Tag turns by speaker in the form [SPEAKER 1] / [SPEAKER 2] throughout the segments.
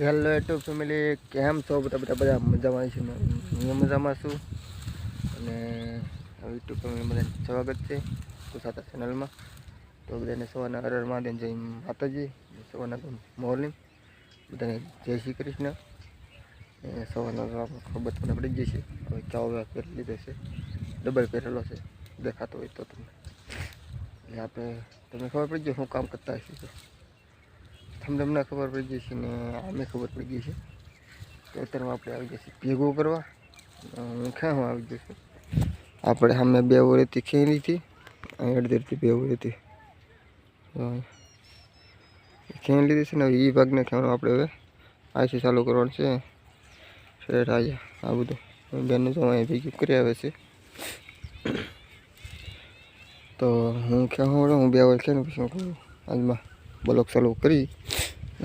[SPEAKER 1] Hello YouTube family કેમ છો? બધા બધા બધા મજામાં છે. હું મજામાં છું. અને યુટ્યુબ ફેમિલી બધાને સ્વાગત છે. કુસાતા ચેનલમાં તો બધાને સવારના અરર મહાદેવ જય માતાજી. સવારના મોર્નિંગ બધાને જય શ્રી કૃષ્ણ. સવારના ખબર તમને પડી ગઈ છે. હવે ચાવ પહેરી લીધો છે. ડબલ પહેરેલો છે. દેખાતો હોય તો તમને. એટલે આપણે તમને ખબર પડી ગઈ શું કામ કરતા હશે તમને ખબર પડી ગઈ ને આમે ખબર પડી ગઈ છે. તો અત્યારમાં આપણે આવી જશે ભેગો કરવા. હું ક્યાં આવી જશે આપણે સામે બે ઓરેથી ખેરી હતી. અડધેરથી બે ઓરેથી. ખેણ લીધી છે ને એ ભાગને ખેવાનું આપણે હવે આઈસી ચાલુ કરવાનું છે. શેઠ આજે આ બધું. બેનનું જો અહીં ભેગું કરી આવે છે. તો હું ક્યાં હું બે છે ને પછી આજમાં બ્લોક ચાલુ કરી.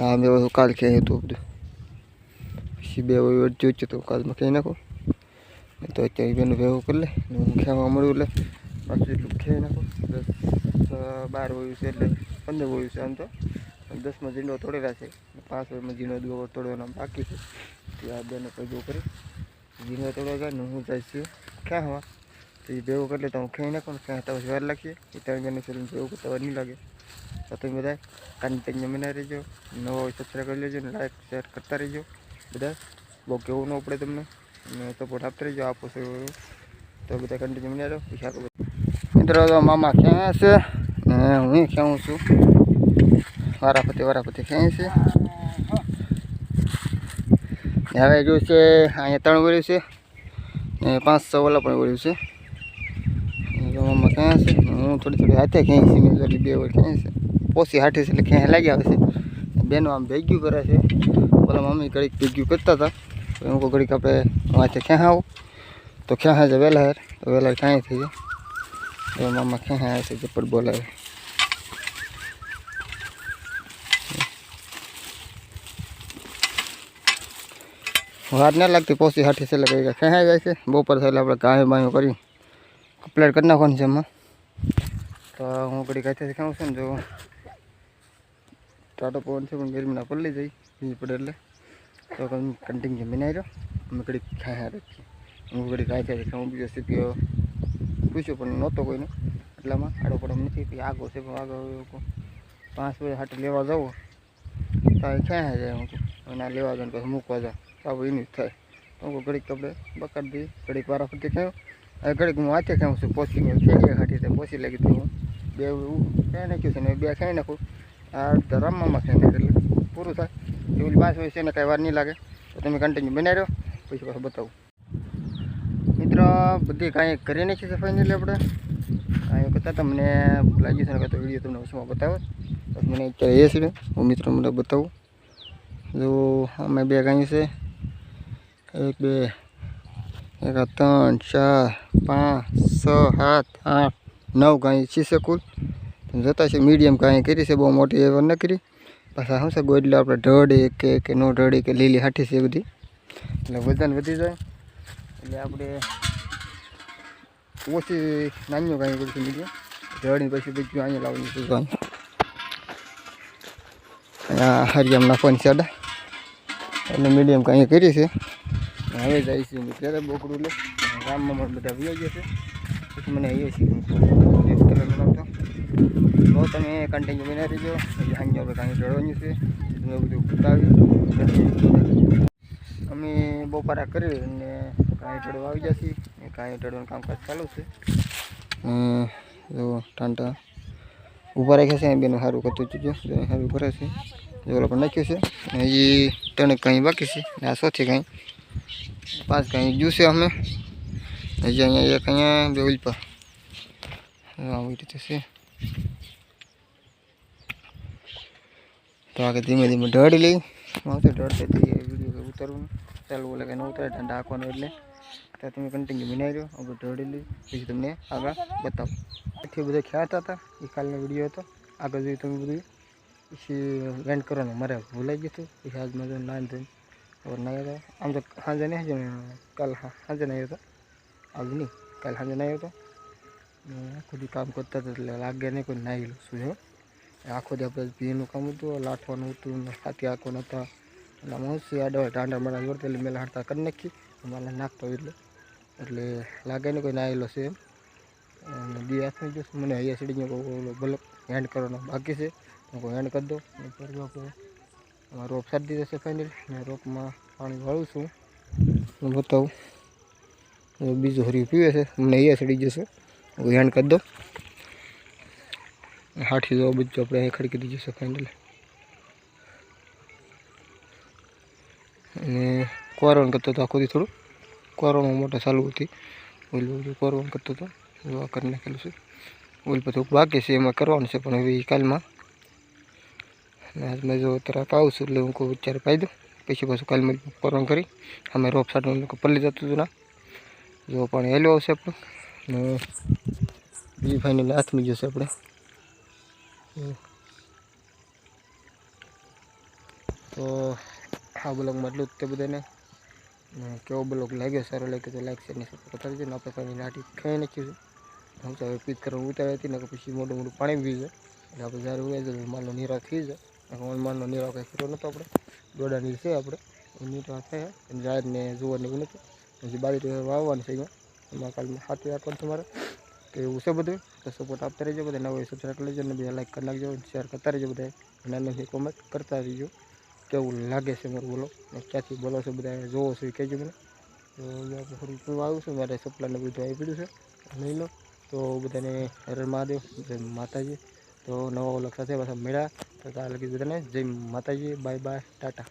[SPEAKER 1] આ બે બધું કાલ ક્યાંય હતું બધું. પછી બે વાર જોઈતું તો કાલમાં ક્યાંય નાખો. તો અત્યારે બેનું ભેગું કરી લે હું ખેવા મળ્યું એટલે પાછું એટલું ખેઈ નાખો. દસ બાર વયું છે એટલે પંદર વયું છે આમ તો. દસમાં ઝીંડો તોડેલા છે. પાંચ વયમાં ઝીંડો દુવો તોડવાનો બાકી છે. તે આ બેને ભેગું કરી ઝીંડો તોડવા જાય ને હું જાય છું ક્યાં હવા તો એ ભેગું કરી લે તો હું ખેઈ નાખું ને ક્યાં તો પછી વાર લાગીએ. એ ત્રણ બેનું ભેગું કરતા વાર નહીં લાગે. તો તમે બધા કન્ટેન્ટ જમીને રહેજો નવો સબસ્ક્રાઈબ કરી લેજો ને લાઈક શેર કરતા રહેજો બધા બહુ કેવું ન પડે તમને અને સપોર્ટ આપતા રહેજો આપો છો તો બધા કન્ટેન્ટ જમીને રહો પૈસા મિત્રો તો મામા ક્યાં છે ને હું ક્યાં છું વારાપતિ વારાફતે ક્યાં છે હવે જો છે અહીંયા ત્રણ વળ્યું છે ને પાંચ છ ઓલા પણ વળ્યું છે મામા ક્યાં છે હું થોડી થોડી હાથે ક્યાંય છે મેં બે વાર ક્યાંય છે પોસી હાથે છે એટલે ક્યાંય લાગી આવે છે બેનો આમ ભેગ્યું કરે છે ઓલા મમ્મી ઘડીક ભેગ્યું કરતા હતા તો હું કહું ઘડીક આપણે વાંચે ક્યાં આવું તો ક્યાં હાજે વહેલા હેર તો વહેલા ક્યાંય થઈ જાય તો મામા ક્યાં આવે છે જપટ બોલાવે વાર ના લાગતી પોસી હાથી છે એટલે કઈ ક્યાં જાય છે બપોર થાય એટલે આપણે ગાય બાયું કરી કમ્પ્લેટ કરી નાખવાની છે એમાં તો હું ઘડી કાંઈ ખાઉં છું ને જો ટાટો પવન છે, પણ ગરમીના પલ્લી જઈ બીજી પડે એટલે. તો કન્ટિન્યુ જમીને આવ્યો અમે ઘડી ખાયા રાખીએ. હું ઘડી ખાઈ ખાઈ હું બીજો સીપીઓ પૂછ્યું, પણ નહોતો કોઈને. એટલામાં આડો પડો નથી કે આગો છે પણ આગળ હવે પાંચ વાગે હાટે લેવા જાઉં. તો ક્યાં જાય હું કહું? ના લેવા જાઉં પછી મૂકવા જાઉં. આવું એનું જ થાય. તો હું ઘડીક કપડે બકાડ દી ઘડીક વારા ફરતી ખાયું હવે ઘડીક હું હાથે ખાઉં છું પોસી ગયો ખેડી હાટી તે પોસી લાગી તો. હું બે ખાઈ નાખ્યું છે ને, બે ખાઈ નાખું. આ ખાઈ નાખે એટલે પૂરું થાય. એવું પાંચ હોય છે ને કાંઈ વાર નહીં લાગે. તો તમે કન્ટિન્યુ બનાવી રહ્યો પછી પાછું બતાવું. મિત્રો, બધી કાંઈ કરી નાખી છે ફાઇનલી આપણે. કાંઈ કરતા તમને લાગી છે ને તો વીડિયો તમને ઓછું બતાવે. તો મને અત્યારે એ છે હું મિત્રો મને બતાવું. જો, અમે બે ગાયું છે. એક, બે, એક ત્રણ, ચાર, પાંચ, છ, સાત, આઠ, નવ ગાય છે કુલ. જોતા છે. મીડિયમ કાંઈ કરી છે, બહુ મોટી એવર ન કરી. પાછા શું છે ગોડલા આપણે ઢળી કે કે નો ઢળી કે લીલી હાઠી છે બધી. એટલે વજન વધી જાય. એટલે આપણે ઓછી નાનું કાંઈ કરીશું મીડિયમ. ઢળી પછી બીજું અહીંયા લાવવાનું છે અહીંયા. હરિયામ નાખવાની છે એટલે મીડિયમ કાંઈ કરી છે. હવે જાય છે ત્યારે બોકડું લે ગામમાં બધા ગયા છે. પછી મને અહીંયા છીએ તો તમે કન્ટિન્યુ બના રહેજો હજી હાંજે આપણે કાંઈ ચડવાનું છે તમે બધું બતાવી અમે બપોરા કરી અને કાંઈ ચડવા આવી જશે ને કાંઈ ચડવાનું કામકાજ ચાલુ છે ને જો ટાંટા ઊભા રાખ્યા છે બેનું સારું કરતું જોજો જો સારું કરે છે જો ઓલા પણ નાખ્યું છે અને હજી ત્રણેક કાંઈ બાકી છે ને આ સોથી કાંઈ પાંચ કાંઈ જ્યુસે અમે હજી અહીંયા એક અહીંયા બે ઉલ્પા આવી રીતે છે તો આગળ ધીમે ધીમે ઢળી લઈ આવશે ઢળતે વિડીયો ઉતારવાનું ચાલુ ઓલે કંઈ ન ઉતારે ઠંડા આંખવાનું એટલે તો તમે કન્ટિન્યુ બનાવી રહ્યો આપણે ઢળી લઈ પછી તમને આગળ બતાવું આથી બધા ખ્યાત હતા એ કાલનો વિડીયો હતો આગળ જોયું તમે બધું પછી વેન્ટ કરવાનું મારે ભૂલાઈ ગયું હતું પછી આજ મારે નાન ધોઈને હવે નહીં આવ્યો આમ તો સાંજે નહીં હજુ કાલ હા સાંજે નહીં આવ્યો હતો આજ નહીં કાલ સાંજે નહીં આવ્યો હતો આખું દી કામ કરતા હતા એટલે લાગે નહીં કોઈ નાહી લઉં છું જો આખો દી આપણે ભીનું કામ હતું લાઠવાનું હતું ને હાથી આંખો નહોતા એટલે આમાં હું આડો ટાંડા મારા જોડતે એટલે મેલા હાડતા કરી નાખી મને નાખતો એટલે એટલે લાગે ને કોઈ નાયેલો છે એમ અને દી હાથમાં જોશે મને અહીંયા સીડીને ઓલો બલક હેન્ડ કરવાનો બાકી છે તો કોઈ હેન્ડ કરી દો અને પછી આપણે આમાં રોપ સારી દીધો છે ફાઇનલ ને રોપમાં પાણી વાળું છું હું બતાવું હવે બીજું હરી પીવે છે મને અહીંયા સડી જશે હું હેન્ડ કરી દો હાથી જો બધું આપણે અહીં ખડકી દીધી છે ફાઇનલ અને કોરણ કરતો હતો આખો દી થોડું કોરણ મોટા ચાલુ હતી ઓલું બધું કોરણ કરતો હતો એવા કરી નાખેલું છે ઓલ બધું બાકી છે એમાં કરવાનું છે પણ હવે ઈ કાલમાં અને આજમાં જો તરફ આવું છું એટલે હું કોઈ વિચાર પાઈ દઉં પછી પાછું કાલમાં કોરણ કરી અમે રોપ સાટનું પલ્લી જતું હતું ના જો પણ હેલો આવશે આપણું ને બીજી ફાઇનલ હાથમાં જશે આપણે હમ. તો આ બ્લોગમાં એટલું જ તે બધાને ને કેવો બ્લોગ લાગ્યો સારો લાગ્યો તો લાઈક શેર ને સબસ્ક્રાઈબ કરી દેજો ને આપણે ફાઇનલ લાટી ખાઈ નાખ્યું છે હું તો હવે પીત કરવાનું ઉતારી હતી ને કે પછી મોટું મોટું પાણી પી જાય એટલે આપણે જ્યારે ઉગાઈ જાય માલનો નિરાવ થઈ જાય અને માલનો નિરાવ કંઈ કર્યો નહોતો આપણે દોડાની છે આપણે એ નિરાવ થાય અને જાહેરને જોવાની એવું નથી પછી બાજરી વાવવાની છે અહીંયા એમાં કાલમાં હાથી રાખવાનું તમારે તો એવું છે બધું? તો સપોર્ટ આપતા રહેજો બધા નવા સબસ્ક્રાઈબ કરી લેજો ને બીજા લાઈક કરી નાખજો શેર કરતા રહેજો બધા. નાની કોમેન્ટ કરતા રહીજો. કેવું લાગે છે મારું બોલો? ક્યાંથી બોલો છો બધા? જોવો છો એ કહેજો મને. તો હું આવ્યું છું. મારે સપ્લાયને બધું આવી પડ્યું છે. લઈ લો. તો બધાને હરણ મહાદેવ, જય માતાજી. તો નવા ઓલખ સાથે પાછા મળ્યા. તો ત્યાં લગી બધાને. જય માતાજી. Bye bye Tata